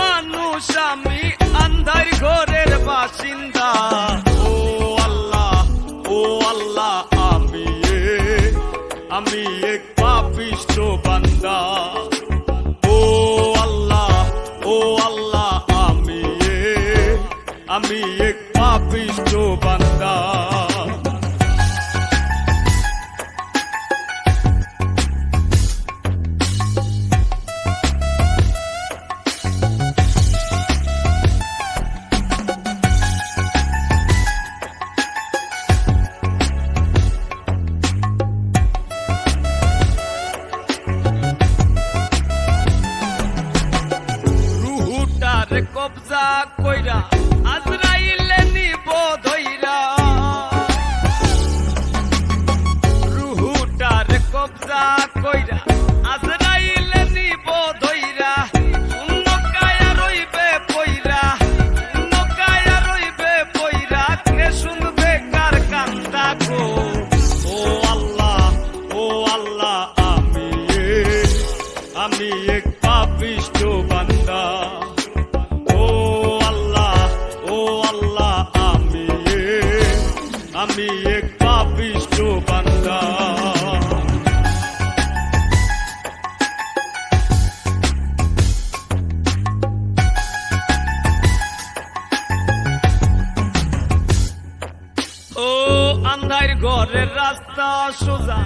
মানুষ আমি আন্ধার ঘরের বাসিন্দা। ও আল্লাহ আমি এক পাপিষ্ট বান্দা। ও আমি এক রুহুটার কবজা কইরা আজরাইলে নিব ধইরা। রুহুটার কবজা কইরা আজরাইলে নিব ধইরা। শূন্য ঘরের রাস্তা সোজা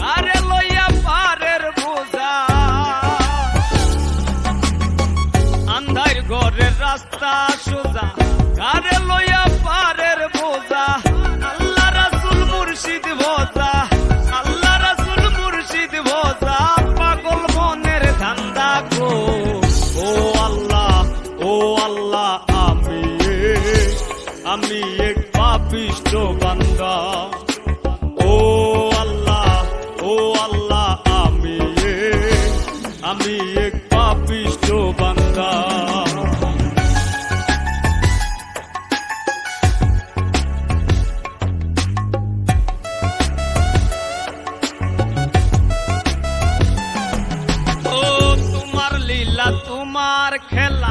কারে লইয়া আমি এক পাপিষ্ট বান্দা। ও আল্লাহ ও আল্লাহ, আমি আমি এক পাপিষ্ট বান্দা। তোমার খেলা